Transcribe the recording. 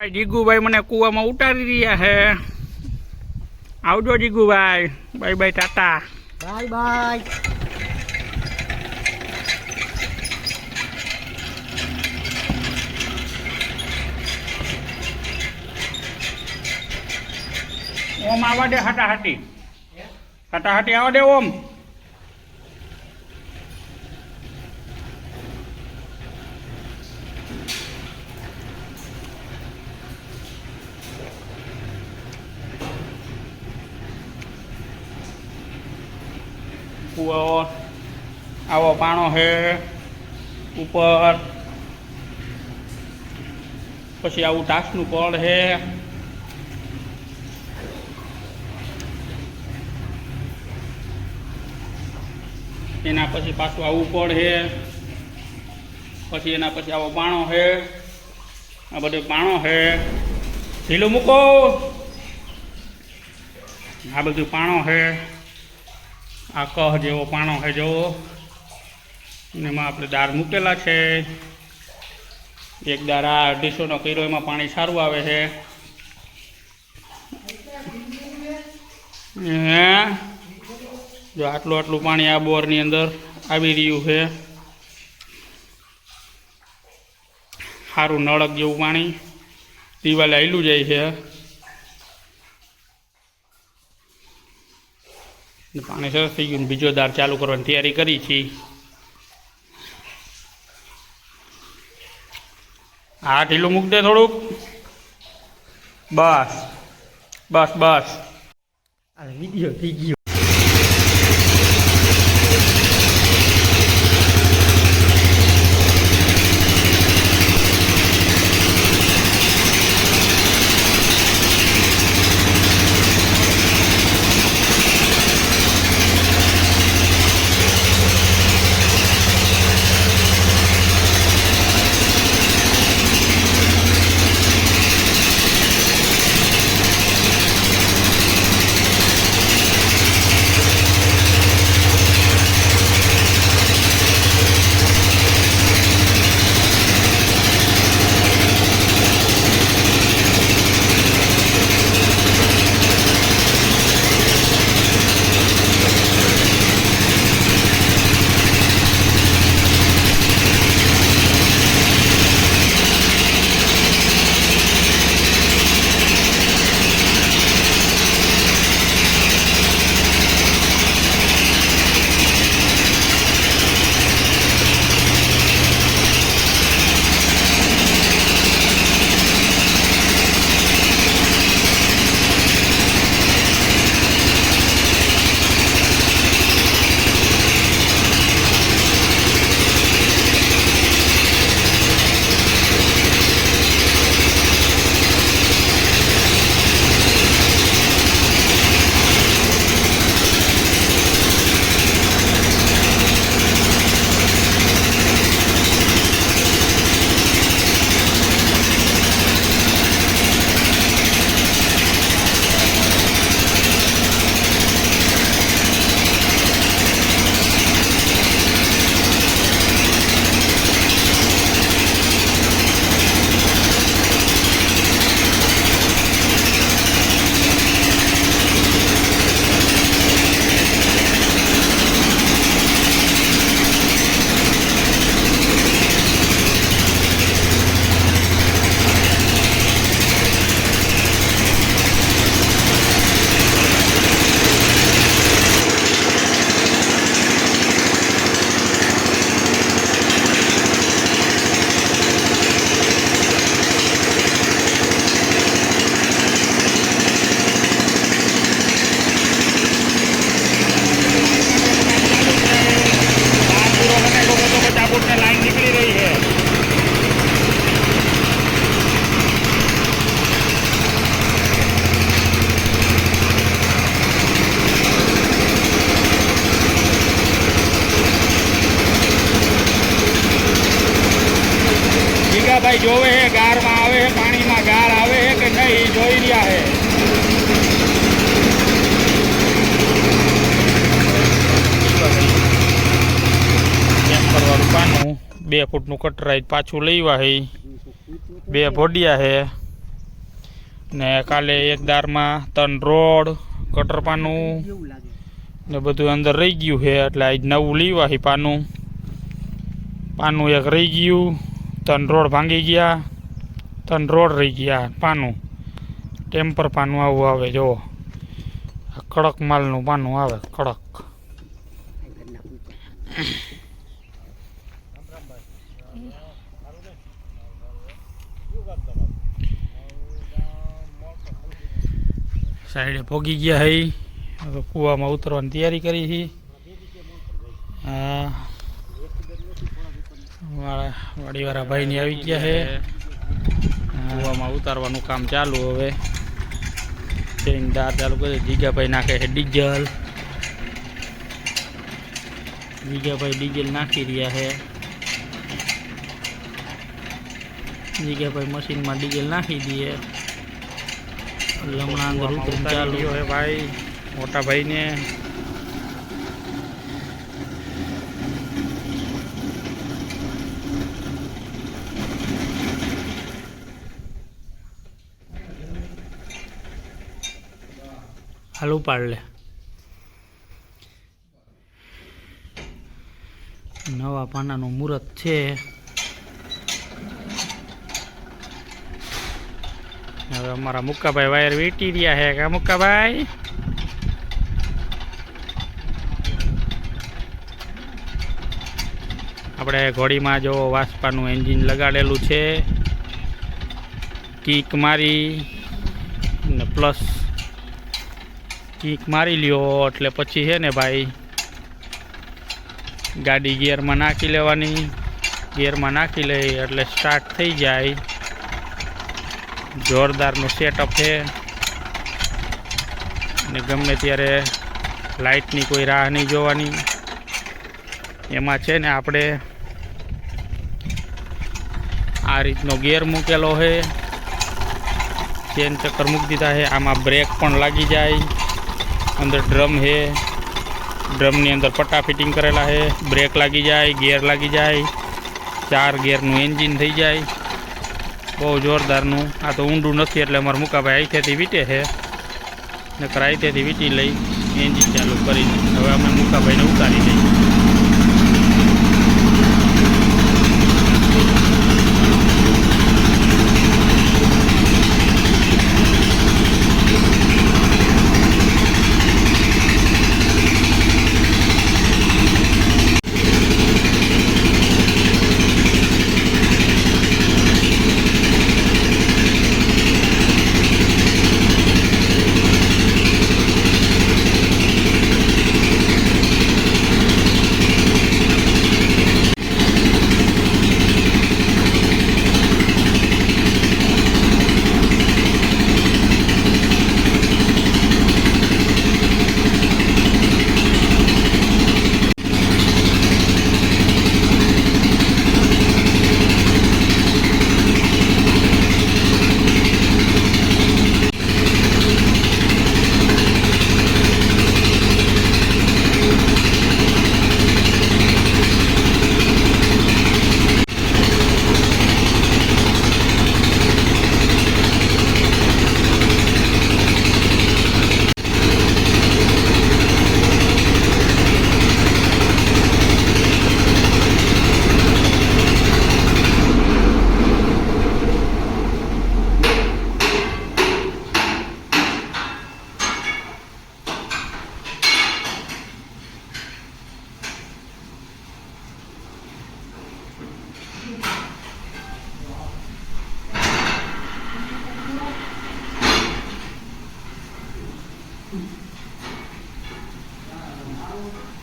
ભાઈ જીગુભાઈ મને કૂવામાં ઉતારી રહ્યા છે. આવજો Jigubhai. Bye bye tata. Bye bye. ઓમ આવા દે હટાહટી. હટાહટી આવા દે ઓમ. કૂવો, આવો પાણો છે, ઉપર. પછી આવું ટાસનું પડ છે. એના પછી પાછું આવું પડ છે. પછી એના પછી આવો પાણો છે. આ બધું પાણો છે. ઢીલું મૂકો. આ બધું પાણો છે. આ કહ જેવો પાણો છે જોવો એમાં આપણે દાળ મૂકેલા છે. એક દાળ આ અઢીસોનો કર્યો, એમાં પાણી સારું આવે છે. જો આટલું આટલું પાણી આ બોરની અંદર આવી રહ્યું છે. સારું નળક જેવું પાણી દિવાલે આવેલું જાય છે. પાણી સરસ થઈ ગયું બીજો દાર ચાલુ કરવાની તૈયારી કરી છીએ હા ઢીલું મૂક દે થોડુંક. બસ. બસ બસ. વીડિયો થઈ ગયો. જીગાભાઈ જોવે છે ગારમાં આવે છે પાણીમાં ગાર આવે છે કે નહીં, જોઈ રહ્યા છે પાનું બે ફૂટનું કટરાઈ પાછું લેવા હે. બે ભોડિયા હે. ને કાલે એક દારમાં ત્રણ રોડ કટર પાનું. ને બધું અંદર રહી ગયું છે એટલે આજ નવું લેવા છે પાનું. પાનું એક રહી ગયું. ત્રણ રોડ ભાંગી ગયા ત્રણ રોડ રહી ગયા, પાનું. ટેમ્પર પાનું આવું આવે, જુઓ. કડક માલનું પાનું આવે, કડક. સાઈડે ભોગી ગયા હઈ. હવે કૂવામાં ઉતરવાની તૈયારી કરી હી. હા. મારા વાડીવાળા ભાઈની આવી ગયા છે. કૂવામાં ઉતારવાનું કામ ચાલુ હવે. ટ્રેન દાર ચાલુ કરે જીગાભાઈ નાખે છે ડીઝલ જીગાભાઈ ડીઝલ નાખી રહ્યા છે. જીગાભાઈ મશીનમાં ડીઝલ નાખી દઈએ એટલે હમણાં અંદર ચાલુ. હે ભાઈ મોટા ભાઈને. હાલ ઉપાડ લે નવા પાનાનું મુહૂર્ત છે હવે અમારા મુક્કાભાઈ વાયર વેટી રહ્યા છે કા મુક્કાભાઈ આપણે ઘોડીમાં જો વાસ્પાનું એન્જિન લગાડેલું છે, કીક મારી, ને પ્લસ કીક મારી લ્યો, એટલે પછી છે ને ભાઈ, ગાડી ગિયરમાં નાખી લેવાની. ગિયરમાં નાખી લઈ એટલે સ્ટાર્ટ થઈ જાય. જોરદારનું સેટઅપ છે. ને ગમે ત્યારે લાઇટની કોઈ રાહ નહીં જોવાની. એમાં છે ને આપણે આ રીતનો ગેર મૂકેલો છે. ચેન ચક્કર મૂકી દીધા છે. આમાં બ્રેક પણ લાગી જાય. અંદર ડ્રમ છે. ડ્રમની અંદર પટ્ટા ફિટિંગ કરેલા છે. બ્રેક લાગી જાય ગેર લાગી જાય. ચાર ગેરનું એન્જિન થઈ જાય. બહુ જોરદારનું. આ તો ઊંડું નથી એટલે અમારા મુકાભાઈ અહીંથી વીટે છે. નકર અહીંથી વીટી લઈ એન્જિન ચાલુ કરીને. હવે અમે મુકાભાઈને ઉતારી દઈએ Thank you.